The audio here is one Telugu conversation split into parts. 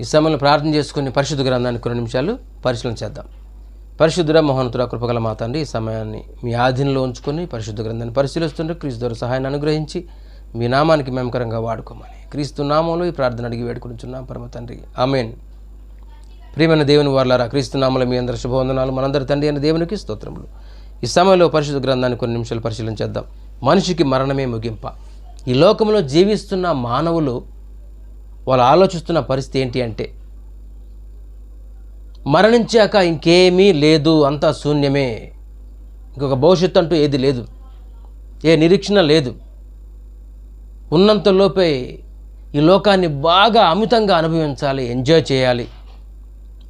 ఈ సమయంలో ప్రార్థన చేసుకుని పరిశుద్ధ గ్రంథాన్ని కొన్ని నిమిషాలు పరిశీలన చేద్దాం. పరిశుద్ధుడ మోహనతుర కృపగల మాత అండి ఈ సమయాన్ని మీ ఆధీనంలో ఉంచుకొని పరిశుద్ధ గ్రంథాన్ని పరిశీలిస్తుంటే క్రీస్తు ద్వారా సహాయాన్ని అనుగ్రహించి మీ నామానికి మేమకరంగా వాడుకోమని క్రీస్తు నామంలో ఈ ప్రార్థన అడిగి వేడుకుంటున్నాం పరమ తండ్రి ఆమెన్. ప్రియమైన దేవుని వార్లారా క్రీస్తు నామంలో మీ అందరి శుభవందనాలు. మనందరి తండ్రి అయిన దేవునికి స్తోత్రములు. ఈ సమయంలో పరిశుద్ధ గ్రంథాన్ని కొన్ని నిమిషాలు పరిశీలన చేద్దాం. మనిషికి మరణమే ముగింప. ఈ లోకంలో జీవిస్తున్న మానవులు వాళ్ళు ఆలోచిస్తున్న పరిస్థితి ఏంటి అంటే మరణించాక ఇంకేమీ లేదు అంతా శూన్యమే. ఇంకొక భవిష్యత్తు అంటూ ఏది లేదు. ఏ నిరీక్షణ లేదు. ఉన్నంతలోపే ఈ లోకాన్ని బాగా అమితంగా అనుభవించాలి ఎంజాయ్ చేయాలి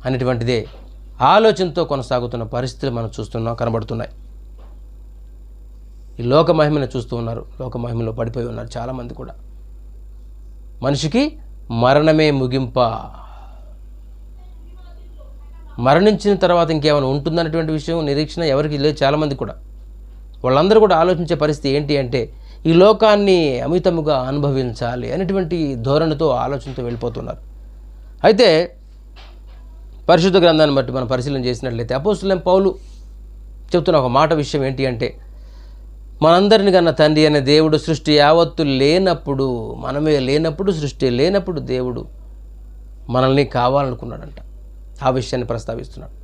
అనేటువంటిదే ఆలోచనతో కొనసాగుతున్న పరిస్థితులు మనం చూస్తున్నాం కనబడుతున్నాయి. ఈ లోక మహిమను చూస్తూ ఉన్నారు లోక మహిమలో పడిపోయి ఉన్నారు చాలామంది కూడా. మనిషికి మరణమే ముగింప? మరణించిన తర్వాత ఇంకేమైనా ఉంటుందన్నటువంటి విషయం నిరీక్షణ ఎవరికి లేదు చాలామంది కూడా. వాళ్ళందరూ కూడా ఆలోచించే పరిస్థితి ఏంటి అంటే ఈ లోకాన్ని అమితముగా అనుభవించాలి అనేటువంటి ధోరణితో ఆలోచనతో వెళ్ళిపోతున్నారు. అయితే పరిశుద్ధ గ్రంథాన్ని బట్టి మనం పరిశీలన చేసినట్లయితే అపోస్తులేం పౌలు చెప్తున్న ఒక మాట విషయం ఏంటి అంటే మనందరిని కన్నా తండ్రి అనే దేవుడు సృష్టి యావత్తు లేనప్పుడు మనమే లేనప్పుడు సృష్టి లేనప్పుడు దేవుడు మనల్ని కావాలనుకున్నాడంట. ఆ విషయాన్ని ప్రస్తావిస్తున్నాడు.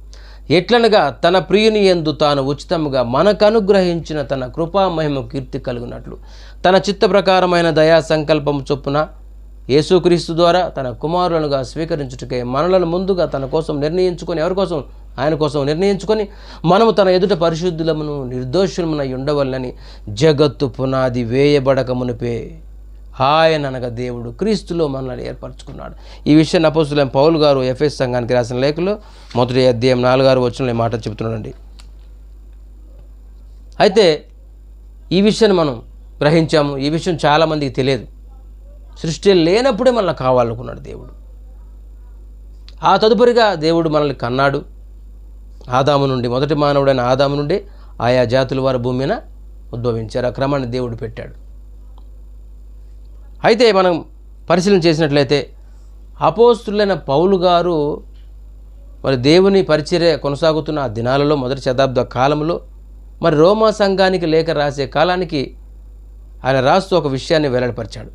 ఎట్లనగా తన ప్రియుని ఎందు తాను ఉచితముగా మనకు అనుగ్రహించిన తన కృపా మహిమ కీర్తి కలిగినట్లు. తన చిత్త ప్రకారమైన దయా సంకల్పం చొప్పున యేసుక్రీస్తు ద్వారా తన కుమారులనుగా స్వీకరించుటకే మనలను ముందుగా తన కోసం నిర్ణయించుకొని ఎవరి కోసం? ఆయన కోసం నిర్ణయించుకొని మనము తన ఎదుట పరిశుద్ధులమును నిర్దోషులమునై ఉండవల్లని జగత్తు పునాది వేయబడక మునిపే ఆయన అనగా దేవుడు క్రీస్తులో మనల్ని ఏర్పరచుకున్నాడు. ఈ విషయాన్ని అపోసులం పౌలు గారు ఎఫ్ఎస్ సంఘానికి రాసిన లేఖలో మొదటి అధ్యాయం నాలుగారు వచ్చిన మాట చెబుతున్నాడండి. అయితే ఈ విషయాన్ని మనం గ్రహించాము. ఈ విషయం చాలామందికి తెలియదు. సృష్టి లేనప్పుడే మనల్ని కావాలనుకున్నాడు దేవుడు. ఆ తదుపరిగా దేవుడు మనల్ని కన్నాడు. ఆదాము నుండి మొదటి మానవుడైన ఆదాము నుండి ఆయా జాతుల వారి భూమిన ఉద్భవించారు. ఆ క్రమాన్ని దేవుడు పెట్టాడు. అయితే మనం పరిశీలన చేసినట్లయితే అపోస్తులైన పౌలు గారు మరి దేవుని పరిచర్య కొనసాగుతున్న ఆ దినాలలో మొదటి శతాబ్ద కాలంలో మరి రోమా సంఘానికి లేఖ రాసే కాలానికి ఆయన రాస్తూ ఒక విషయాన్ని వెల్లడిపరిచాడు.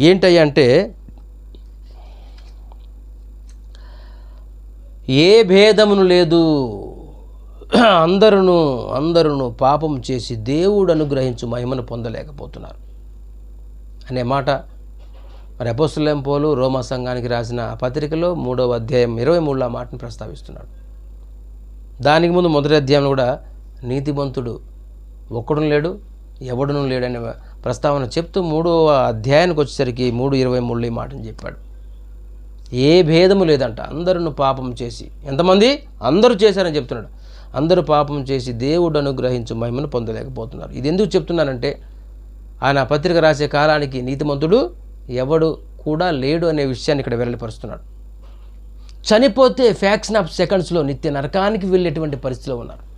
ఏంటయ్యా ఏ భేదమును లేదు. అందరును అందరును పాపం చేసి దేవుడు అనుగ్రహించు మహిమను పొందలేకపోతున్నారు. అనే మాట మరి అపోస్తులేం పోలు రోమా సంఘానికి రాసిన పత్రికలో మూడవ అధ్యాయం ఇరవై మూడులో మాటను ప్రస్తావిస్తున్నాడు. దానికి ముందు మొదటి అధ్యాయంలో కూడా నీతిమంతుడు ఒక్కడును లేడు ఎవడును లేడనే ప్రస్తావన చెప్తూ మూడవ అధ్యాయానికి వచ్చేసరికి మూడు ఇరవై మూడులో ఈ మాటను చెప్పాడు. ఏ భేదము లేదంట. అందరూ పాపం చేసి. ఎంతమంది? అందరూ చేశారని చెప్తున్నాడు. అందరూ పాపం చేసి దేవుడు అనుగ్రహించు మహిమను పొందలేకపోతున్నారు. ఇది ఎందుకు చెప్తున్నానంటే ఆయన పత్రిక రాసే కాలానికి నీతిమంతుడు ఎవడు కూడా లేడు అనే విషయాన్ని ఇక్కడ వెల్లడిపరుస్తున్నాడు. చనిపోతే ఫ్యాక్షన్ ఆఫ్ సెకండ్స్లో నిత్య నరకానికి వెళ్ళేటువంటి పరిస్థితిలో ఉన్నారు.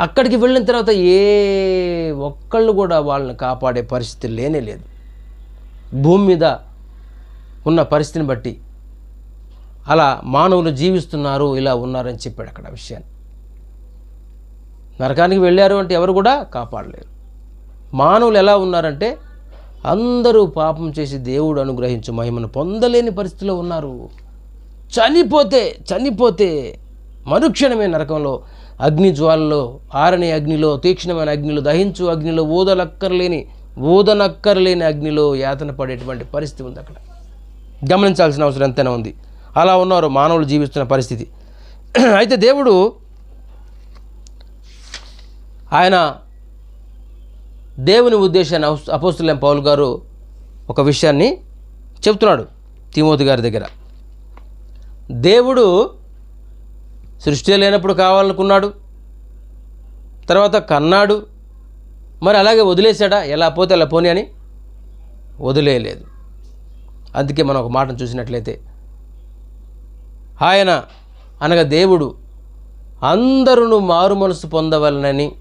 అక్కడికి వెళ్ళిన తర్వాత ఏ ఒక్కళ్ళు కూడా వాళ్ళని కాపాడే పరిస్థితి లేనే లేదు. భూమి మీద ఉన్న పరిస్థితిని బట్టి అలా మానవులు జీవిస్తున్నారు ఇలా ఉన్నారని చెప్పాడు అక్కడ విషయాన్ని. నరకానికి వెళ్ళారు అంటే ఎవరు కూడా కాపాడలేరు. మానవులు ఎలా ఉన్నారంటే అందరూ పాపం చేసి దేవుడు అనుగ్రహించు మహిమను పొందలేని పరిస్థితిలో ఉన్నారు. చనిపోతే చనిపోతే మరుక్షణమే నరకంలో అగ్ని జ్వాలలో ఆరని అగ్నిలో తీక్షణమైన అగ్నిలో దహించు అగ్నిలో ఊదలక్కర్లేని ఊదనక్కర్లేని అగ్నిలో యాతన పడేటువంటి పరిస్థితి ఉంది అక్కడ. గమనించాల్సిన అవసరం ఎంతైనా ఉంది. అలా ఉన్నారు మానవులు జీవిస్తున్న పరిస్థితి. అయితే దేవుడు ఆయన దేవుని ఉద్దేశాన్ని అపోస్తులేం పౌల్ గారు ఒక విషయాన్ని చెప్తున్నాడు తిమోతి గారి దగ్గర. దేవుడు సృష్టి లేనప్పుడు కావాలనుకున్నాడు. తర్వాత కన్నాడు. మరి అలాగే వదిలేశాడా? ఎలా పోతే అలా పోనీ అని వదిలేయలేదు అందుకే మనం ఒక మాటను చూసినట్లయితే ఆయన అనగా దేవుడు అందరూ మారు మనసు పొందవలనని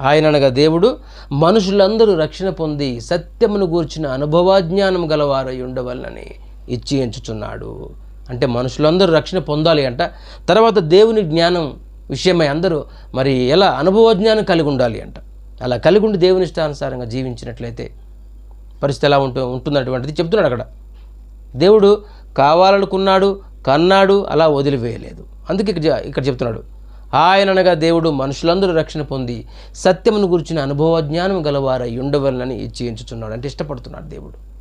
ఆయన అనగా దేవుడు మనుషులందరూ రక్షణ పొంది సత్యమును గూర్చిన అనుభవాజ్ఞానం గలవారై ఉండవలనని ఇచ్చి ఎంచుచున్నాడు. అంటే మనుషులందరూ రక్షణ పొందాలి అంట. తర్వాత దేవుని జ్ఞానం విషయమై అందరూ మరి ఎలా అనుభవజ్ఞానం కలిగి ఉండాలి అంట. అలా కలిగి ఉండి దేవుని ఇష్టానుసారంగా జీవించినట్లయితే పరిస్థితి ఎలా ఉంటు ఉంటుందటువంటిది చెప్తున్నాడు అక్కడ. దేవుడు కావాలనుకున్నాడు కన్నాడు అలా వదిలివేయలేదు. అందుకే ఇక్కడ ఇక్కడ చెప్తున్నాడు. ఆయన అనగా దేవుడు మనుషులందరూ రక్షణ పొంది సత్యమును గురించిన అనుభవ జ్ఞానం గలవారై ఉండవలనని ఇచ్చి ఎంచుచున్నాడు అంటే ఇష్టపడుతున్నాడు దేవుడు.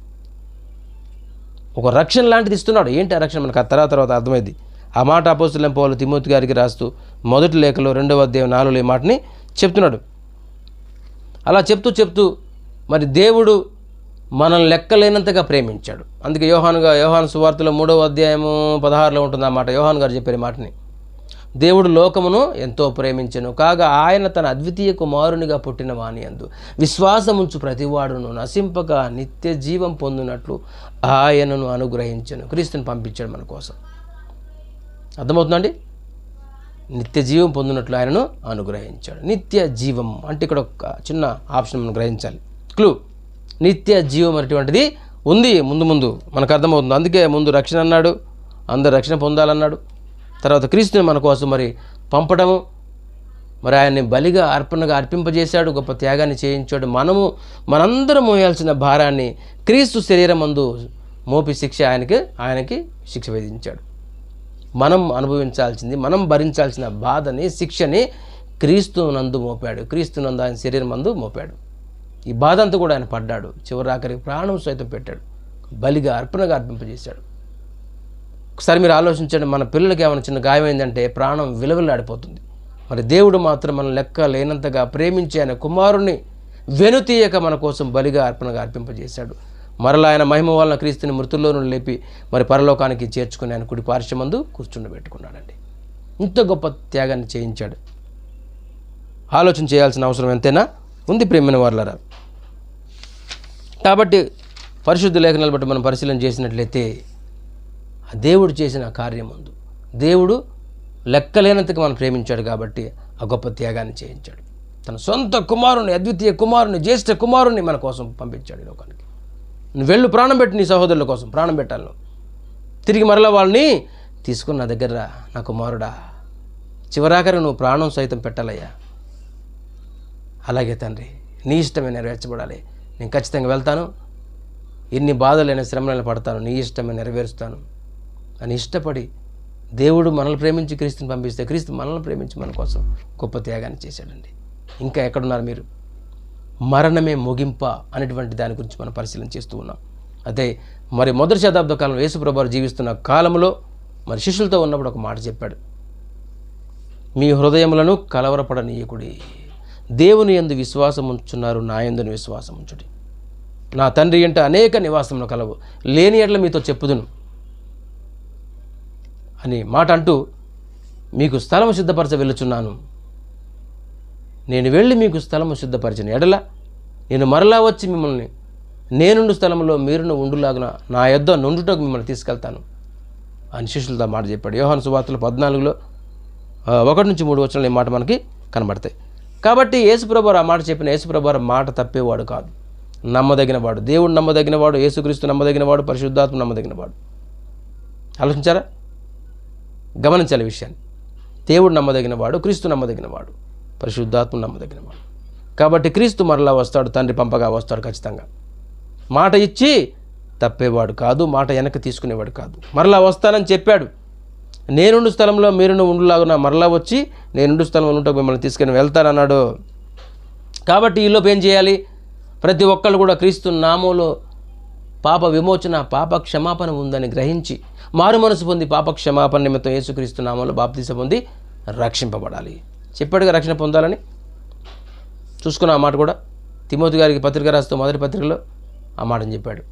ఒక రక్షణ లాంటిది ఇస్తున్నాడు. ఏంటి ఆ రక్షణ? మనకు ఆ తర్వాత తర్వాత అర్థమైంది. ఆ మాట అపోస్తులం పోవాలి తిమోతి గారికి రాస్తూ మొదటి లేఖలో రెండవ అధ్యాయం నాలుగులో ఈ మాటని చెప్తున్నాడు. అలా చెప్తూ చెప్తూ మరి దేవుడు మనల్ని లెక్కలేనంతగా ప్రేమించాడు. అందుకే యోహానుగా యోహాను సువార్తలో మూడవ అధ్యాయము పదహారులో ఉంటుంది అన్నమాట యోహాన్ గారు చెప్పిన మాటని. దేవుడు లోకమును ఎంతో ప్రేమించను. కాగా ఆయన తన అద్వితీయ కుమారునిగా పుట్టిన వాణి అందు విశ్వాసముంచు ప్రతివాడును నశింపక నిత్య జీవం పొందినట్లు ఆయనను అనుగ్రహించను. క్రీస్తుని పంపించాడు మన కోసం. అర్థమవుతుందండి? నిత్య జీవం పొందినట్లు ఆయనను అనుగ్రహించాడు. నిత్య జీవం అంటే ఇక్కడ ఒక చిన్న ఆప్షన్ మనం గ్రహించాలి. క్లూ నిత్య జీవం అనేటువంటిది ఉంది ముందు ముందు. మనకు అర్థమవుతుంది. అందుకే ముందు రక్షణ అన్నాడు అందరు రక్షణ పొందాలన్నాడు. తర్వాత క్రీస్తుని మన కోసం మరి పంపడము మరి ఆయన్ని బలిగా అర్పణగా అర్పింపజేశాడు గొప్ప త్యాగాన్ని చేయించాడు. మనము మనందరం మోయాల్సిన భారాన్ని క్రీస్తు శరీరం మందు మోపి శిక్ష ఆయనకి ఆయనకి శిక్ష విధించాడు. మనం అనుభవించాల్సింది మనం భరించాల్సిన బాధని శిక్షని క్రీస్తు నందు మోపాడు. క్రీస్తు నందు ఆయన శరీరం మందు మోపాడు. ఈ బాధ అంతా కూడా ఆయన పడ్డాడు. చివరి ఆఖరికి ప్రాణం సైతం పెట్టాడు. బలిగా అర్పణగా అర్పింపజేశాడు. ఒకసారి మీరు ఆలోచించండి మన పిల్లలకి ఏమైనా చిన్న గాయమైందంటే ప్రాణం విలువలాడిపోతుంది మరి దేవుడు మాత్రం మనం లెక్క లేనంతగా ప్రేమించి ఆయన కుమారుణ్ణి వెనుతీయక మన కోసం బలిగా అర్పణగా అర్పింపజేశాడు. మరలా ఆయన మహిమ వలన క్రీస్తుని మృతుల్లోనూ లేపి మరి పరలోకానికి చేర్చుకుని ఆయన కుడి పార్శ్వమందు కూర్చుండబెట్టుకున్నాడండి ఇంత గొప్ప త్యాగాన్ని చేయించాడు. ఆలోచన చేయాల్సిన అవసరం ఎంతైనా ఉంది ప్రేమైన వారులరా. కాబట్టి పరిశుద్ధ లేఖనాలు బట్టి మనం పరిశీలన చేసినట్లయితే ఆ దేవుడు చేసిన కార్యం ముందు. దేవుడు లెక్కలేనంతగా మనం ప్రేమించాడు కాబట్టి ఆ గొప్ప త్యాగాన్ని చేయించాడు. తన సొంత కుమారుని అద్వితీయ కుమారుని జ్యేష్ఠ కుమారుని మన కోసం పంపించాడు ఈ లోకానికి. నువ్వు వెళ్ళు ప్రాణం పెట్టి నీ సహోదరుల కోసం ప్రాణం పెట్టాలను. తిరిగి మరలా వాళ్ళని తీసుకుని నా దగ్గర నా కుమారుడా. చివరాఖరి నువ్వు ప్రాణం సైతం పెట్టాలయ్యా. అలాగే తండ్రి నీ ఇష్టమే నెరవేర్చబడాలి. నేను ఖచ్చితంగా వెళ్తాను. ఎన్ని బాధలైన శ్రమలైన పడతాను. నీ ఇష్టమే నెరవేరుస్తాను. అని ఇష్టపడి దేవుడు మనల్ని ప్రేమించి క్రీస్తుని పంపిస్తే క్రీస్తు మనల్ని ప్రేమించి మన కోసం గొప్ప త్యాగాన్ని చేశాడండి. ఇంకా ఎక్కడున్నారు మీరు? మరణమే ముగింప అనేటువంటి దాని గురించి మనం పరిశీలన చేస్తూ ఉన్నాం. అదే మరి మొదటి శతాబ్ద కాలంలో యేసుప్రభారు జీవిస్తున్న కాలంలో మరి శిష్యులతో ఉన్నప్పుడు ఒక మాట చెప్పాడు. మీ హృదయములను కలవరపడనీయకుడి. దేవుని ఎందు విశ్వాసం ఉంచున్నారు నా ఎందుని విశ్వాసం ఉంచుడి. నా తండ్రి ఎంట అనేక నివాసములు కలవు లేని ఎట్ల మీతో చెప్పుదును. అని మాట అంటూ మీకు స్థలము సిద్ధపరచ వెళ్ళుచున్నాను. నేను వెళ్ళి మీకు స్థలము సిద్ధపరిచిన ఎడల నేను మరలా వచ్చి మిమ్మల్ని నేనుండు స్థలంలో మీరును ఉండులాగున నా యొద్ద నుండుటకు మిమ్మల్ని తీసుకెళ్తాను. అని శిష్యులతో మాట చెప్పాడు. యోహాను సువార్తలు పద్నాలుగులో ఒకటి నుంచి మూడు వచ్చిన ఈ మాట మనకి కనబడతాయి. కాబట్టి యేసుప్రభువారు ఆ మాట చెప్పిన యేసుప్రభువారు ఆ మాట తప్పేవాడు కాదు. నమ్మదగినవాడు. దేవుడు నమ్మదగినవాడు యేసుక్రీస్తు నమ్మదగినవాడు పరిశుద్ధాత్మ నమ్మదగినవాడు. ఆలోచించారా? గమనించాలి విషయాన్ని. దేవుడు నమ్మదగినవాడు క్రీస్తు నమ్మదగినవాడు పరిశుద్ధాత్మ నమ్మదగినవాడు. కాబట్టి క్రీస్తు మరలా వస్తాడు తండ్రి పంపగా వస్తాడు ఖచ్చితంగా. మాట ఇచ్చి తప్పేవాడు కాదు మాట వెనక్కి తీసుకునేవాడు కాదు. మరలా వస్తానని చెప్పాడు. నేనుండు స్థలంలో మీరును ఉండులాగున మరలా వచ్చి నేనుండు స్థలంలో ఉంటా మిమ్మల్ని తీసుకుని వెళ్తానన్నాడు కాబట్టి ఈలోపు ఏం చేయాలి? ప్రతి ఒక్కళ్ళు కూడా క్రీస్తు నామంలో పాప విమోచన పాప క్షమాపణ ఉందని గ్రహించి మారు మనసు పొంది పాప క్షమాపణ నిమిత్తం యేసుక్రీస్తు నామంలో బాప్తీస పొంది రక్షింపబడాలి. చెప్పాడుగా రక్షణ పొందాలని? చూసుకున్న ఆ మాట కూడా తిమోతి గారికి పత్రిక రాస్తూ మొదటి పత్రికలో ఆ మాటని చెప్పాడు.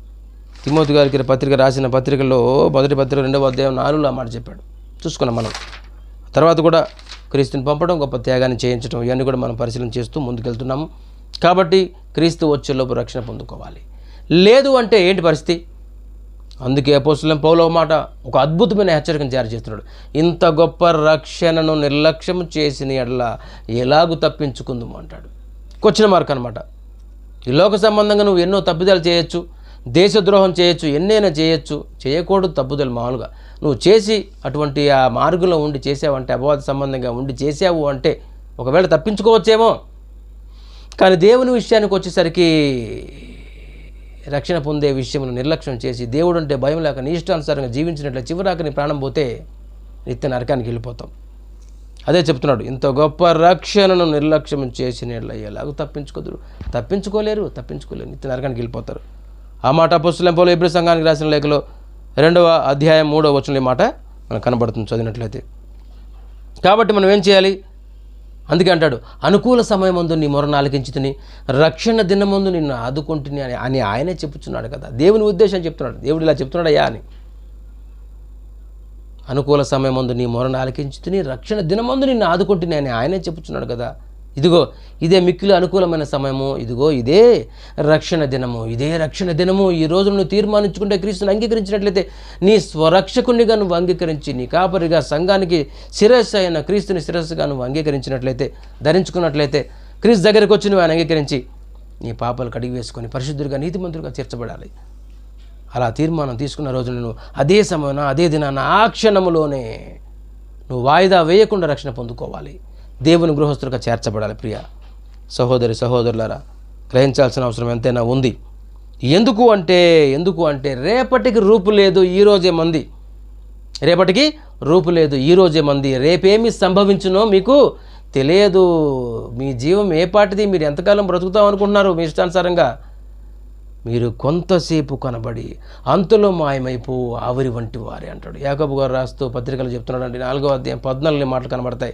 తిమోతి గారికి పత్రిక రాసిన పత్రికలో మొదటి పత్రిక రెండవ అధ్యాయం నాలుగులో ఆ మాట చెప్పాడు. చూసుకున్నాం మనం. తర్వాత కూడా క్రీస్తుని పంపడం గొప్ప త్యాగాన్ని చేయించడం ఇవన్నీ కూడా మనం పరిశీలన చేస్తూ ముందుకెళ్తున్నాము. కాబట్టి క్రీస్తు వచ్చేలోపు రక్షణ పొందుకోవాలి. లేదు అంటే ఏంటి పరిస్థితి? అందుకే అపోస్తులం పౌలో మాట ఒక అద్భుతమైన హెచ్చరికను జారీ చేస్తున్నాడు. ఇంత గొప్ప రక్షణను నిర్లక్ష్యం చేసిన ఎడల ఎలాగూ తప్పించుకుందాము అంటాడు. క్వశ్చన్ మార్క్ అనమాట ఈ లోక సంబంధంగా నువ్వు ఎన్నో తప్పిదాలు చేయొచ్చు. దేశద్రోహం చేయొచ్చు ఎన్నైనా చేయొచ్చు. చేయకూడదు తప్పుదలు మామూలుగా. నువ్వు చేసి అటువంటి ఆ మార్గంలో ఉండి చేసావంటే అపవాద సంబంధంగా ఉండి చేసావు అంటే ఒకవేళ తప్పించుకోవచ్చేమో. కానీ దేవుని విషయానికి వచ్చేసరికి రక్షణ పొందే విషయంలో నిర్లక్ష్యం చేసి దేవుడు అంటే భయం లేక నీ ఇష్టానుసారంగా జీవించినట్లు చివరాకని ప్రాణం పోతే నిత్య నరకానికి వెళ్ళిపోతాం. అదే చెప్తున్నాడు ఇంత గొప్ప రక్షణను నిర్లక్ష్యం చేసిన ఎలాగో తప్పించుకోదురు. తప్పించుకోలేరు తప్పించుకోలేరు. నిత్య నరకానికి వెళ్ళిపోతారు. ఆ మాట పుస్తలంపోలో ఎబ్రి సంఘానికి రాసిన లేఖలో రెండవ అధ్యాయం మూడవ వచ్చిన ఈ మాట మనకు కనబడుతుంది చదివినట్లయితే. కాబట్టి మనం ఏం చేయాలి? అందుకే అంటాడు అనుకూల సమయమందు నీ మొరను ఆలకించుతుని రక్షణ దినమందు నిన్ను ఆదుకుంటుని అని అని ఆయనే చెప్పుచున్నాడు కదా. దేవుని ఉద్దేశం చెప్తున్నాడు. దేవుడు ఇలా చెప్తున్నాడయ్యా అని. అనుకూల సమయమందు నీ మొరను ఆలకించుతుని రక్షణ దినమందు నిన్ను ఆదుకుంటుని అని ఆయనే చెప్పుచున్నాడు కదా. ఇదిగో ఇదే మిక్కిలి అనుకూలమైన సమయము. ఇదిగో ఇదే రక్షణ దినము. ఇదే రక్షణ దినము. ఈ రోజు నువ్వు తీర్మానించుకుంటే క్రీస్తుని అంగీకరించినట్లయితే నీ స్వరక్షకునిగా నువ్వు అంగీకరించి నీ కాపరిగా సంఘానికి శిరస్సు అయిన క్రీస్తుని శిరస్సుగా నువ్వు అంగీకరించినట్లయితే ధరించుకున్నట్లయితే క్రీస్తు దగ్గరికి వచ్చి నువ్వు ఆయన అంగీకరించి నీ పాపాలు కడిగి వేసుకొని పరిశుద్ధుడిగా నీతిమంతుడిగా తీర్చబడాలి. అలా తీర్మానం తీసుకున్న రోజు నువ్వు అదే సమయాన అదే దినాన ఆ క్షణములోనే నువ్వు వాయిదా వేయకుండా రక్షణ పొందుకోవాలి. దేవుని గృహస్థులుగా చేర్చబడాలి ప్రియ. సహోదరి సహోదరులారా గ్రహించాల్సిన అవసరం ఎంతైనా ఉంది. ఎందుకు అంటే ఎందుకు అంటే రేపటికి రూపు లేదు ఈరోజే మంది. రేపటికి రూపు లేదు ఈరోజే మంది. రేపేమి సంభవించునో మీకు తెలియదు. మీ జీవం ఏ పాటిది? మీరు ఎంతకాలం బ్రతుకుతాం అనుకుంటున్నారు మీ ఇష్టానుసారంగా? మీరు కొంతసేపు కనబడి అంతలో మాయమైపో ఆవిరి వంటి వారే అంటాడు. యాకబు గారు రాస్తూ పత్రికలు చెప్తున్నాడు అండి నాలుగో అధ్యాయం పద్నాలుగు మాటలు కనబడతాయి.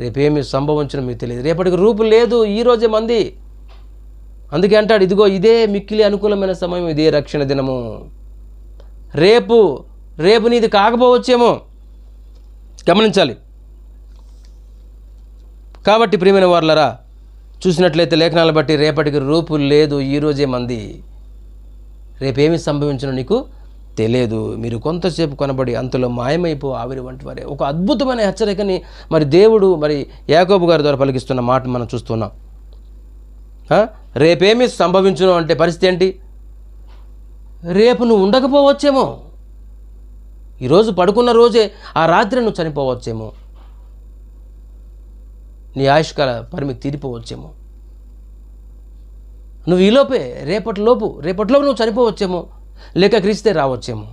రేపేమి సంభవించడం మీకు తెలియదు. రేపటికి రూపు లేదు ఈ రోజే మంది. అందుకే అంటాడు ఇదిగో ఇదే మిక్కిలి అనుకూలమైన సమయం ఇదే రక్షణ దినము. రేపు రేపు నీది కాకపోవచ్చేమో. గమనించాలి. కాబట్టి ప్రియమైన వార్లరా చూసినట్లయితే లేఖనాలు బట్టి రేపటికి రూపు లేదు ఈరోజే మంది. రేపేమి సంభవించను నీకు తెలియదు. మీరు కొంతసేపు కొనబడి అంతలో మాయమైపో ఆవిరి వంటి వారే. ఒక అద్భుతమైన హెచ్చరికని మరి దేవుడు మరి యాకోబు గారి ద్వారా పలికిస్తున్న మాట మనం చూస్తున్నాం. రేపేమి సంభవించును అంటే పరిస్థితి ఏంటి? రేపు నువ్వు ఉండకపోవచ్చేమో. ఈరోజు పడుకున్న రోజే ఆ రాత్రి నువ్వు చనిపోవచ్చేమో. నీ ఆయుష్కాల పరిమితి తీరిపోవచ్చేమో. నువ్వు ఈలోపే రేపటిలోపు రేపటిలోపు నువ్వు చనిపోవచ్చేమో. లేక క్రీస్తే రావచ్చేమో.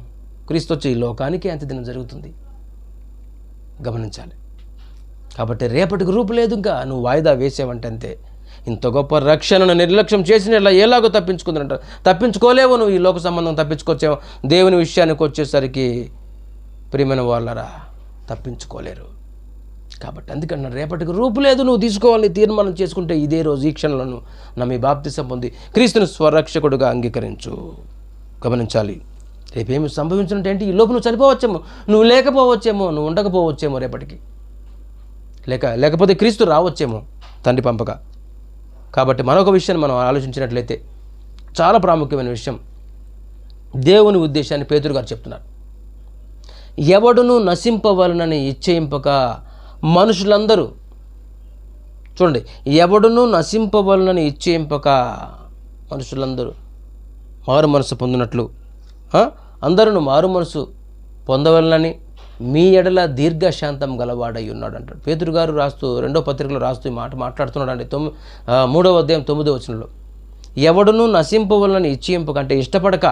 క్రీస్తు వచ్చి ఈ లోకానికి అంత దినం జరుగుతుంది. గమనించాలి. కాబట్టి రేపటికి రూపు లేదు ఇంకా. నువ్వు వాయిదా వేసావంటే అంతే ఇంత గొప్ప రక్షణను నిర్లక్ష్యం చేసిన ఇలా ఎలాగో తప్పించుకుందంట తప్పించుకోలేవు నువ్వు ఈ లోక సంబంధం తప్పించుకొచ్చావు. దేవుని విషయానికి వచ్చేసరికి ప్రియమైన వాళ్ళరా తప్పించుకోలేరు. కాబట్టి అందుకన్నా రేపటికి రూపు లేదు నువ్వు తీసుకోవాలని తీర్మానం చేసుకుంటే ఇదే రోజు ఈ క్షణంలో నమ్మి బాప్తి బాప్తిసం క్రీస్తును క్రీస్తుని స్వరక్షకుడుగా అంగీకరించు. గమనించాలి. రేపేమి సంభవించినట్టు ఏంటి ఈ లోపు నువ్వు చనిపోవచ్చేమో. నువ్వు లేకపోవచ్చేమో నువ్వు ఉండకపోవచ్చేమో రేపటికి. లేక లేకపోతే క్రీస్తు రావచ్చేమో తండ్రి పంపక. కాబట్టి మరొక విషయాన్ని మనం ఆలోచించినట్లయితే చాలా ప్రాముఖ్యమైన విషయం. దేవుని ఉద్దేశాన్ని పేతురు గారు చెప్తున్నారు. ఎవడును నశింపవలనని ఇచ్చేయింపక మనుషులందరూ చూడండి ఎవడును నశింపవలనని ఇచ్చేయింపక మనుషులందరూ మారు మనసు పొందినట్లు. అందరూ మారు మనసు పొందవలనని మీ ఎడల దీర్ఘశాంతం గలవాడై ఉన్నాడు అంటాడు పేతురు గారు రాస్తూ రెండో పత్రికలో రాస్తూ ఈ మాట మాట్లాడుతున్నాడు అండి తొమ్మి మూడవ అధ్యాయం తొమ్మిదో వచనంలో. ఎవడును నశింపవలనని ఇచ్చేయింపక కంటే ఇష్టపడక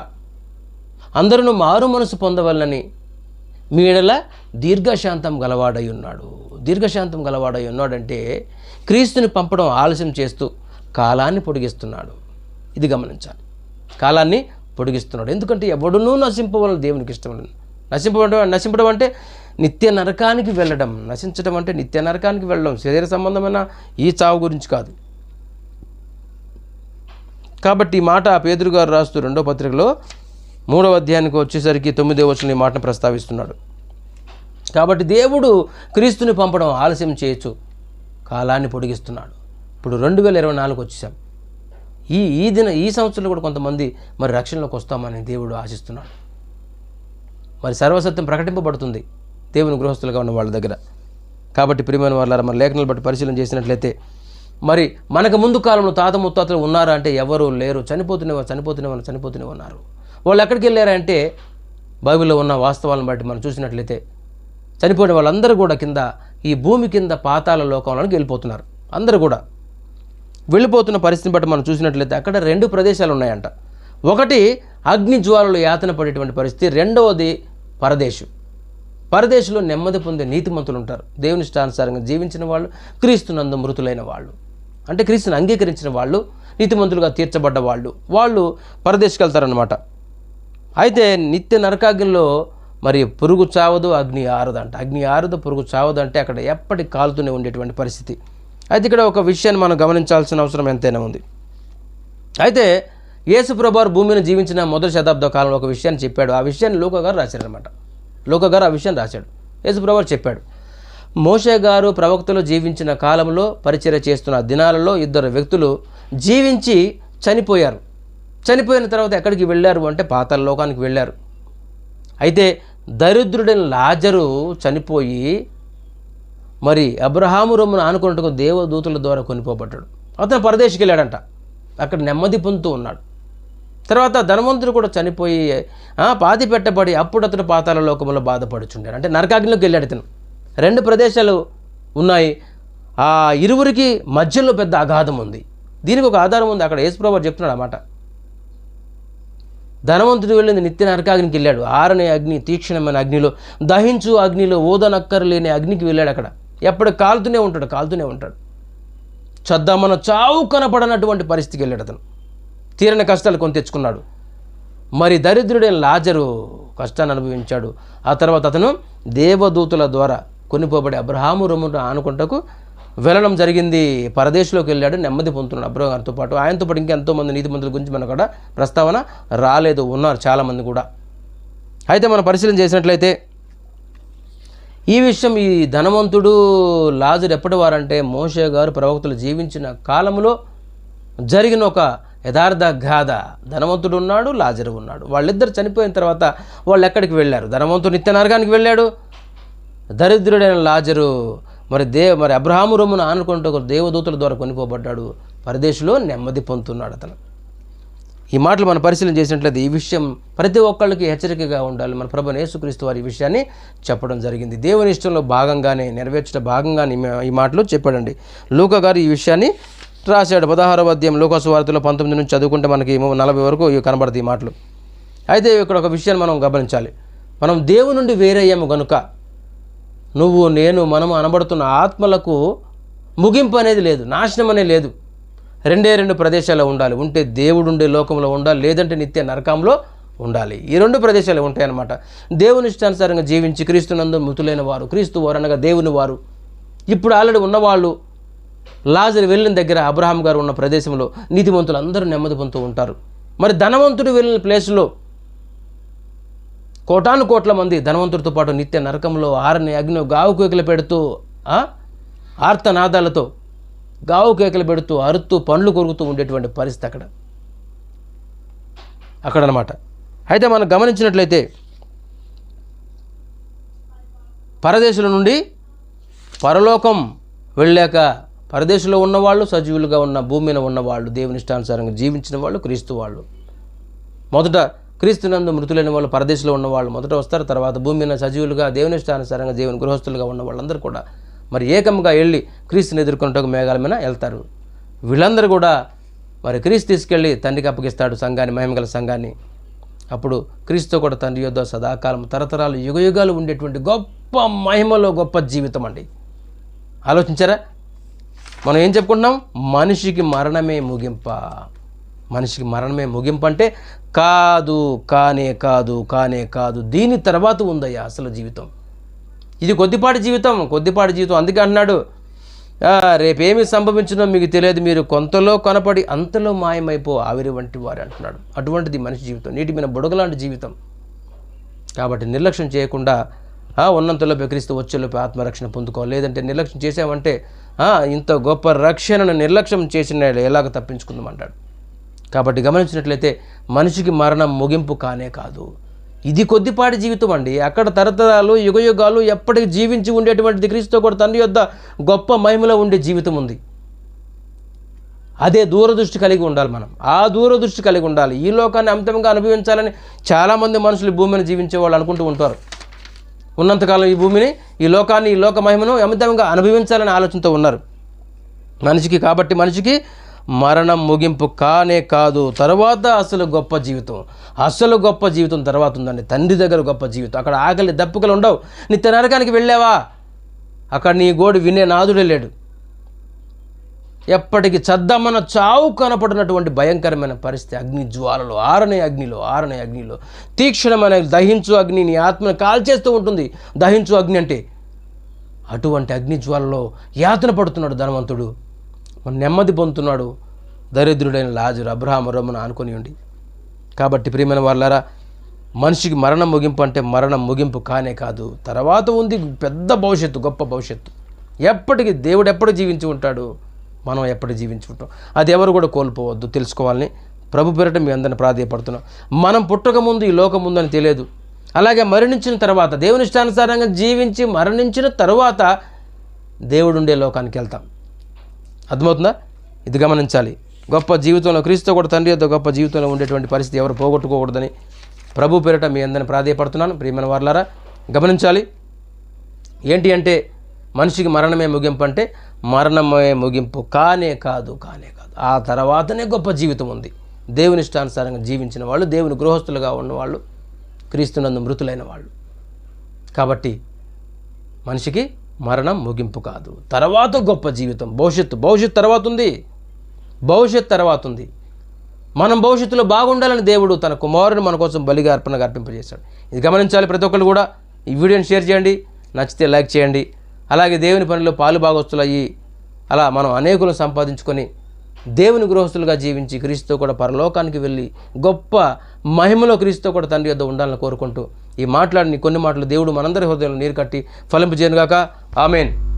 అందరూ మారు మనసు పొందవలనని మీడల దీర్ఘశాంతం గలవాడై ఉన్నాడు. దీర్ఘశాంతం గలవాడై ఉన్నాడంటే క్రీస్తుని పంపడం ఆలస్యం చేస్తూ కాలాన్ని పొడిగిస్తున్నాడు. ఇది గమనించాలి. కాలాన్ని పొడిగిస్తున్నాడు. ఎందుకంటే ఎవడునూ నశింపవలన దేవునికి ఇష్టం లేదు. నశింపడం నశింపడం అంటే నిత్య నరకానికి వెళ్ళడం. నశించడం అంటే నిత్య నరకానికి వెళ్ళడం. శరీర సంబంధమైన ఈ చావు గురించి కాదు. కాబట్టి ఈ మాట పేదరు గారు రాస్తూ రెండో పత్రికలో మూడవ అధ్యాయానికి వచ్చేసరికి తొమ్మిదో వచ్చిన ఈ మాటను ప్రస్తావిస్తున్నాడు. కాబట్టి దేవుడు క్రీస్తుని పంపడం ఆలస్యం చేయొచ్చు. కాలాన్ని పొడిగిస్తున్నాడు. ఇప్పుడు రెండు వేల ఇరవై నాలుగు వచ్చేసాం. ఈ ఈ దిన ఈ సంవత్సరంలో కూడా కొంతమంది మరి రక్షణలోకి వస్తామని దేవుడు ఆశిస్తున్నాడు. మరి సర్వసత్యం ప్రకటింపబడుతుంది దేవుని గృహస్థులుగా ఉన్న వాళ్ళ దగ్గర. కాబట్టి ప్రియమైన వాళ్ళ మన లేఖనాలు బట్టి పరిశీలన చేసినట్లయితే మరి మనకు ముందు కాలంలో తాత ముత్తాతలు ఉన్నారా అంటే ఎవరు లేరు. చనిపోతూనే చనిపోతూనే వాళ్ళు చనిపోతూనే ఉన్నారు. వాళ్ళు ఎక్కడికి వెళ్ళారంటే బైబిల్లో ఉన్న వాస్తవాలను బట్టి మనం చూసినట్లయితే చనిపోయిన వాళ్ళందరూ కూడా కింద ఈ భూమి కింద పాతాల లోకంలోకి వెళ్ళిపోతున్నారు. అందరూ కూడా. వెళ్ళిపోతున్న పరిస్థితిని బట్టి మనం చూసినట్లయితే అక్కడ రెండు ప్రదేశాలు ఉన్నాయంట. ఒకటి అగ్ని జ్వాలలు యాతన పడేటువంటి పరిస్థితి రెండవది పరదేశం. పరదేశంలో నెమ్మది పొందే నీతిమంతులు ఉంటారు. దేవుని ఇష్టానుసారంగా జీవించిన వాళ్ళు క్రీస్తునందు మృతులైన వాళ్ళు. అంటే క్రీస్తుని అంగీకరించిన వాళ్ళు నీతిమంతులుగా తీర్చబడ్డ వాళ్ళు. వాళ్ళు పరదేశకు వెళ్తారనమాట అయితే నిత్య నరకాగ్నిలో మరి పురుగు చావదు అగ్ని ఆరదంట అగ్ని ఆరదు పురుగు చావదు అంటే అక్కడ ఎప్పటికి కాలుతూనే ఉండేటువంటి పరిస్థితి. అయితే ఇక్కడ ఒక విషయాన్ని మనం గమనించాల్సిన అవసరం ఎంతైనా ఉంది. అయితే యేసుప్రభు భూమిని జీవించిన మొదటి శతాబ్ద కాలంలో ఒక విషయాన్ని చెప్పాడు. ఆ విషయాన్ని లోకగారు రాశారనమాట లోకగారు ఆ విషయాన్ని రాశాడు. యేసుప్రభు చెప్పాడు మోషే గారు ప్రవక్తలు జీవించిన కాలంలో పరిచయ చేస్తున్న దినాలలో ఇద్దరు వ్యక్తులు జీవించి చనిపోయారు. చనిపోయిన తర్వాత ఎక్కడికి వెళ్ళారు అంటే పాతల లోకానికి వెళ్ళారు. అయితే దరిద్రుడైన లాజరు చనిపోయి మరి అబ్రహాము రొమ్మును ఆనుకున్నట్టుకు దేవదూతుల ద్వారా కొనిపోబడ్డాడు. అతను పరదేశికి వెళ్ళాడంట. అక్కడ నెమ్మది పొందుతూ ఉన్నాడు. తర్వాత ధనవంతుడు కూడా చనిపోయి పాతి పెట్టబడి అప్పుడు అతడు పాతాల లోకంలో బాధపడుచుండాడు. అంటే నరకాగ్నిలోకి వెళ్ళాడు ఇతను. రెండు ప్రదేశాలు ఉన్నాయి. ఆ ఇరువురికి మధ్యలో పెద్ద అగాధం ఉంది. దీనికి ఒక ఆధారం ఉంది. అక్కడ యేసుప్రభు చెప్తున్నాడు అన్నమాట. ధనవంతుడు వెళ్ళింది నిత్య నరకాగ్నికి వెళ్ళాడు. ఆరనే అగ్ని తీక్షణమైన అగ్నిలో దహించు అగ్నిలో ఓదనక్కర లేని అగ్నికి వెళ్ళాడు అక్కడ. ఎప్పుడు కాలుతూనే ఉంటాడు కాలుతూనే ఉంటాడు. చద్దామన్న చావు కనపడనటువంటి పరిస్థితికి వెళ్ళాడు అతను. తీరని కష్టాలు కొని తెచ్చుకున్నాడు. మరి దరిద్రుడైన లాజరు కష్టాన్ని అనుభవించాడు. ఆ తర్వాత అతను దేవదూతుల ద్వారా కొనిపోబడి అబ్రహాము రొమ్మును ఆనుకుంటకు వెళ్ళడం జరిగింది. పరదేశంలోకి వెళ్ళాడు నెమ్మది పొందుతున్నాడు అబ్రహం గారితో పాటు. ఆయనతో పాటు ఇంకా ఎంతోమంది నీతిమంతుల గురించి మనకు కూడా ప్రస్తావన రాలేదు ఉన్నారు చాలామంది కూడా. అయితే మనం పరిశీలన చేసినట్లయితే ఈ విషయం ఈ ధనవంతుడు లాజరు ఎప్పటి వారంటే మోషే గారు ప్రవక్తలు జీవించిన కాలంలో జరిగిన ఒక యథార్థ గాథ. ధనవంతుడు ఉన్నాడు లాజరు ఉన్నాడు. వాళ్ళిద్దరు చనిపోయిన తర్వాత వాళ్ళు ఎక్కడికి వెళ్ళారు? ధనవంతుడు నిత్య నరకానికి వెళ్ళాడు. దరిద్రుడైన లాజరు మరి దే మరి అబ్రహాము రొమ్మును ఆనుకుంటూ ఒక దేవదూతల ద్వారా కొనిపోబడ్డాడు. పరదేశంలో నెమ్మది పొందుతున్నాడు అతను. ఈ మాటలు మనం పరిశీలన చేసినట్లయితే ఈ విషయం ప్రతి ఒక్కళ్ళకి హెచ్చరికగా ఉండాలి. మన ప్రభు యేసుక్రీస్తు వారి ఈ విషయాన్ని చెప్పడం జరిగింది. దేవుని ఇష్టంలో భాగంగానే నెరవేర్చడం భాగంగానే ఈ మాటలు చెప్పాడండి. లూక గారు ఈ విషయాన్ని రాశాడు. పదహారవ అధ్యాయం లోకసు వార్తలో పంతొమ్మిది నుంచి చదువుకుంటే మనకి నలభై వరకు ఇవి కనబడతాయి ఈ మాటలు. అయితే ఇక్కడ ఒక విషయాన్ని మనం గమనించాలి. మనం దేవుని నుండి వేరయ్యాము గనుక నువ్వు నేను మనము అనబడుతున్న ఆత్మలకు ముగింపు అనేది లేదు నాశనం అనేది లేదు. రెండే రెండు ప్రదేశాల్లో ఉండాలి. ఉంటే దేవుడు ఉండే లోకంలో ఉండాలి లేదంటే నిత్య నరకంలో ఉండాలి. ఈ రెండు ప్రదేశాలు ఉంటాయన్నమాట. దేవుని ఇష్టానుసారంగా జీవించి క్రీస్తునందు మృతులైన వారు క్రీస్తు వారు అనగా దేవుని వారు. ఇప్పుడు ఆల్రెడీ ఉన్నవాళ్ళు లాజరు వెళ్ళిన దగ్గర అబ్రహాం గారు ఉన్న ప్రదేశంలో నీతివంతులు అందరూ నెమ్మది పొందుతూ ఉంటారు. మరి ధనవంతుడు వెళ్ళిన ప్లేస్లో కోటాను కోట్ల మంది ధనవంతుడితో పాటు నిత్య నరకంలో ఆరని అగ్ని గావుకుకలు పెడుతూ ఆర్తనాదాలతో గావు కేకలు పెడుతూ అరుతూ పండ్లు కొరుకుతూ ఉండేటువంటి పరిస్థితి అక్కడ. అక్కడ అనమాట అయితే మనం గమనించినట్లయితే పరదేశుల నుండి పరలోకం వెళ్ళాక పరదేశంలో ఉన్నవాళ్ళు సజీవులుగా ఉన్న భూమి మీద ఉన్నవాళ్ళు దేవుని ఇష్టానుసారంగా జీవించిన వాళ్ళు క్రీస్తు వాళ్ళు. మొదట క్రీస్తునందు మృతులైన వాళ్ళు పరదేశంలో ఉన్నవాళ్ళు మొదట వస్తారు. తర్వాత భూమి మీద సజీవులుగా దేవుని ఇష్టానుసారంగా దేవుని గృహస్థులుగా ఉన్న వాళ్ళందరూ కూడా మరి ఏకంగా వెళ్ళి క్రీస్తుని ఎదుర్కొంటూ మేఘాల మీద వెళ్తారు. వీళ్ళందరూ కూడా మరి క్రీస్తు తీసుకెళ్ళి తండ్రికి అప్పగిస్తాడు సంఘాన్ని మహిమగల సంఘాన్ని. అప్పుడు క్రీస్తు కూడా తండ్రి యొద్ద సదాకాలం తరతరాలు యుగయుగాలు ఉండేటువంటి గొప్ప మహిమలో గొప్ప జీవితం అండి. ఆలోచించారా? మనం ఏం చెప్పుకుంటున్నాం? మనిషికి మరణమే ముగింప. మనిషికి మరణమే ముగింపు అంటే కాదు కానే కాదు కానే కాదు. దీని తర్వాత ఉందయ్యా అసలు జీవితం. ఇది కొద్దిపాటి జీవితం కొద్దిపాటి జీవితం. అందుకే అన్నాడు రేపేమి సంభవించినో మీకు తెలియదు మీరు కొంతలో కనపడి అంతలో మాయమైపో ఆవిరి వంటి వారు అంటున్నాడు. అటువంటిది మనిషి జీవితం. నీటి మీద బుడగలాంటి జీవితం. కాబట్టి నిర్లక్ష్యం చేయకుండా ఆ, ఉన్నంతలో బెకరిస్తూ వచ్చేలోపు ఆత్మరక్షణ పొందుకోవాలి. లేదంటే నిర్లక్ష్యం చేసామంటే ఇంత గొప్ప రక్షణను నిర్లక్ష్యం చేసిన ఎలాగ తప్పించుకుందామంటాడు కాబట్టి గమనించినట్లయితే మనిషికి మరణం ముగింపు కానే కాదు. ఇది కొద్దిపాటి జీవితం అండి. అక్కడ తరతరాలు యుగయుగాలు ఎప్పటికి జీవించి ఉండేటువంటి క్రీస్తుతో కూడా తండ్రి యొద్ద గొప్ప మహిమలో ఉండే జీవితం ఉంది. అదే దూరదృష్టి కలిగి ఉండాలి మనం. ఆ దూరదృష్టి కలిగి ఉండాలి. ఈ లోకాన్ని అమితంగా అనుభవించాలని చాలామంది మనుషులు భూమిని జీవించే వాళ్ళు అనుకుంటూ ఉంటారు. ఉన్నంతకాలం ఈ భూమిని ఈ లోకాన్ని ఈ లోక మహిమను అమితంగా అనుభవించాలని ఆలోచనతో ఉన్నారు. మనిషికి కాబట్టి మనిషికి మరణం ముగింపు కానే కాదు. తర్వాత అసలు గొప్ప జీవితం. అసలు గొప్ప జీవితం తర్వాత ఉందండి. తండ్రి దగ్గర గొప్ప జీవితం. అక్కడ ఆకలి దప్పుకలు ఉండవు. నిత్య నరకానికి వెళ్ళావా? అక్కడ నీ గోడు వినే నాదుడే లేడు. ఎప్పటికి చద్దమ్మన చావు కనపడినటువంటి భయంకరమైన పరిస్థితి. అగ్ని జ్వాలలో ఆరనే అగ్నిలో ఆరనే అగ్నిలో. తీక్షణమైన దహించు అగ్ని నీ ఆత్మను కాల్చేస్తూ ఉంటుంది. దహించు అగ్ని అంటే అటువంటి అగ్ని జ్వాలలో యాతన పడుతున్నాడు ధనవంతుడు. నెమ్మది పొందుతున్నాడు. దరిద్రుడైన లాజరు అబ్రహాం రమ్మను ఆనుకొని ఉండి. కాబట్టి ప్రియమైన వాళ్ళారా మనిషికి మరణం ముగింపు అంటే మరణం ముగింపు కానే కాదు. తర్వాత ఉంది పెద్ద భవిష్యత్తు గొప్ప భవిష్యత్తు. ఎప్పటికీ దేవుడు ఎప్పుడు జీవించి ఉంటాడు? మనం ఎప్పుడు జీవించి ఉంటాం? అది ఎవరు కూడా కోల్పోవద్దు. తెలుసుకోవాలని ప్రభు పేరిట మీ అందరిని ప్రాధాయపడుతున్నాం. మనం పుట్టక ముందు ఈ లోకం ఉందని తెలియదు. అలాగే మరణించిన తర్వాత దేవుని ఇష్టానుసారంగా జీవించి మరణించిన తర్వాత దేవుడు ఉండే లోకానికి వెళ్తాం. అర్థమవుతుందా? ఇది గమనించాలి. గొప్ప జీవితంలో క్రీస్తు కూడా తండ్రి యొక్క గొప్ప జీవితంలో ఉండేటువంటి పరిస్థితి ఎవరు పోగొట్టుకోకూడదని ప్రభు పేరిట మీ అందరిని ప్రాధాయపడుతున్నాను. ప్రియమైన వార్లారా గమనించాలి. ఏంటి అంటే మనిషికి మరణమే ముగింపు అంటే మరణమే ముగింపు కానే కాదు కానే కాదు. ఆ తర్వాతనే గొప్ప జీవితం ఉంది. దేవుని ఇష్టానుసారంగా జీవించిన వాళ్ళు దేవుని గృహస్థులుగా ఉన్నవాళ్ళు క్రీస్తునందు మృతులైన వాళ్ళు. కాబట్టి మనిషికి మరణం ముగింపు కాదు. తర్వాత గొప్ప జీవితం భవిష్యత్తు. భవిష్యత్తు తర్వాత ఉంది. భవిష్యత్తు తర్వాత ఉంది. మనం భవిష్యత్తులో బాగుండాలని దేవుడు తన కుమారుని మన కోసం బలిగా అర్పణగా అర్పింపజేశాడు. ఇది గమనించాలి ప్రతి ఒక్కరు కూడా. ఈ వీడియోని షేర్ చేయండి. నచ్చితే లైక్ చేయండి. అలాగే దేవుని పనిలో పాలు భాగస్తులు అయ్యి అలా మనం అనేకులను సంపాదించుకొని దేవుని గృహస్థులుగా జీవించి క్రీస్తుతో కూడా పరలోకానికి వెళ్ళి గొప్ప మహిమలో క్రీస్తుతో కూడా తండ్రి యొద్ద ఉండాలని కోరుకుంటూ ఈ మాట్లాడిని కొన్ని మాటలు దేవుడు మనందరి హృదయంలో నీరు కట్టి ఫలింపజేయనుగాక. ఆమెన్.